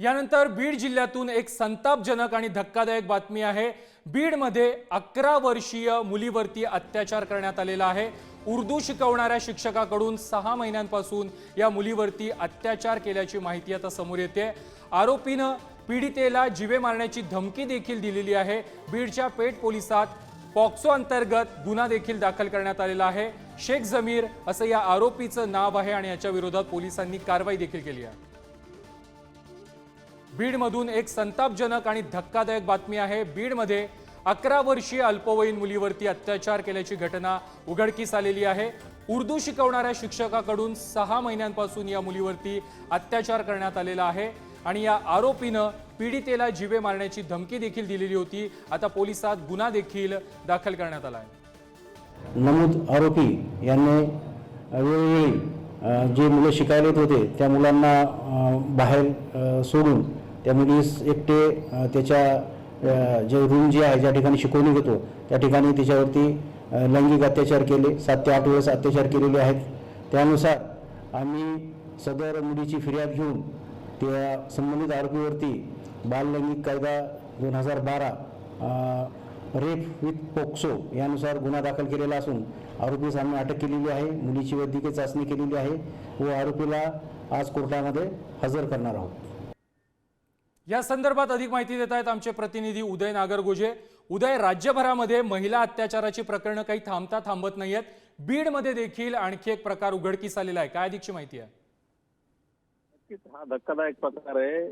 यानंतर बीड जिल्ह्यातून एक संतापजनक आणि धक्कादायक बातमी आहे. बीडमध्ये अकरा वर्षीय मुलीवरती अत्याचार करण्यात आलेला आहे. उर्दू शिकवणाऱ्या शिक्षकाकडून सहा महिन्यांपासून या मुलीवरती अत्याचार केल्याची माहिती आता समोर येते. आरोपीनं पीडितेला जिवे मारण्याची धमकी देखील दिलेली आहे. बीडच्या पेठ पोलिसात पॉक्सो अंतर्गत गुन्हा देखील दाखल करण्यात आलेला आहे. शेख जमीर असं या आरोपीचं नाव आहे आणि याच्या विरोधात पोलिसांनी कारवाई देखील केली आहे. बीडमधून एक संतापजनक आणि धक्कादायक बातमी आहे. बीडमध्ये अकरा वर्षीय अल्पवयीन मुलीवरती अत्याचार केल्याची घटना उघडकीस आलेली आहे. उर्दू शिकवणाऱ्या शिक्षकाकडून सहा महिन्यांपासून या मुलीवरती अत्याचार करण्यात आलेला आहे आणि या आरोपीनं पीडितेला जीवे मारण्याची धमकी देखील दिलेली होती. आता पोलिसात गुन्हा देखील दाखल करण्यात आला आहे. नमूद आरोपी यांनी वेळोवेळी जे मुलं शिकायला येत होते त्या मुलांना बाहेर सोडून त्या मुलीस एकटे त्याच्या जे रूम जे आहे ज्या ठिकाणी शिकवणी घेतो त्या ठिकाणी त्याच्यावरती लैंगिक अत्याचार केले सात ते आठ वेळेस अत्याचार केलेले आहेत. त्यानुसार आम्ही सदर मुलीची फिर्याद घेऊन त्या संबंधित आरोपीवरती बाललैंगिक कायदा दोन हजार बारा रेप विथ पोक्सो यानुसार गुन्हा दाखल केलेला असून आरोपीस आम्ही अटक केलेली आहे मुलीची वैद्यकीय चाचणी केलेली आहे. व आरोपीला आज कोर्टामध्ये हजर करणार आहोत. या संदर्भात अधिक माहिती देत आहेत आमचे प्रतिनिधी उदय नागरगोजे. उदय राज्यभरामध्ये महिला अत्याचाराची प्रकरणं काही थांबता थांबत नाहीयेत. बीडमध्ये देखील आणखी एक प्रकार उघडकीस आलेला आहे. काय अधिकची माहिती आहे? नक्कीच. हा धक्कादायक प्रकार आहे.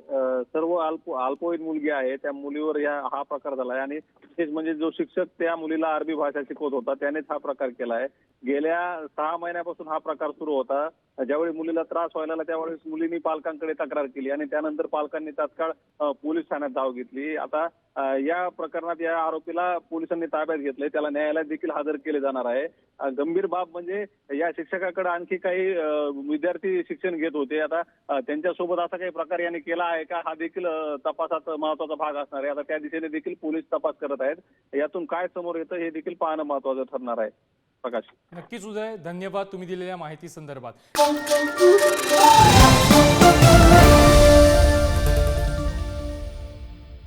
सर्व अल्प अल्पवयीन मुलगी आहे. त्या मुलीवर या हा प्रकार झाला आहे. आणि विशेष म्हणजे जो शिक्षक त्या मुलीला अरबी भाषा शिकवत होता त्यानेच हा प्रकार केला आहे. गेल्या सहा महिन्यापासून हा प्रकार सुरू होता. ज्यावेळी मुलीला त्रास व्हायला लागला त्यावेळेस मुलींनी पालकांकडे तक्रार केली आणि त्यानंतर पालकांनी तात्काळ पोलीस ठाण्यात धाव घेतली. आता या प्रकरणात या आरोपीला पोलिसांनी ताब्यात घेतले त्याला न्यायालयात देखील हजर केले जाणार आहे. गंभीर बाब म्हणजे या शिक्षकाकडे आणखी काही विद्यार्थी शिक्षण घेत होते. आता त्यांच्यासोबत असा काही प्रकार यांनी केला आहे का? हा देखील तपासात महत्त्वाचा भाग असणार आहे. आता त्या दिशेने देखील पोलीस तपास करत आहेत. यातून काय समोर येतं हे देखील पाहणं महत्वाचं ठरणार आहे. प्रकाश. नक्कीच उदय धन्यवाद तुम्ही दिलेल्या माहिती संदर्भात.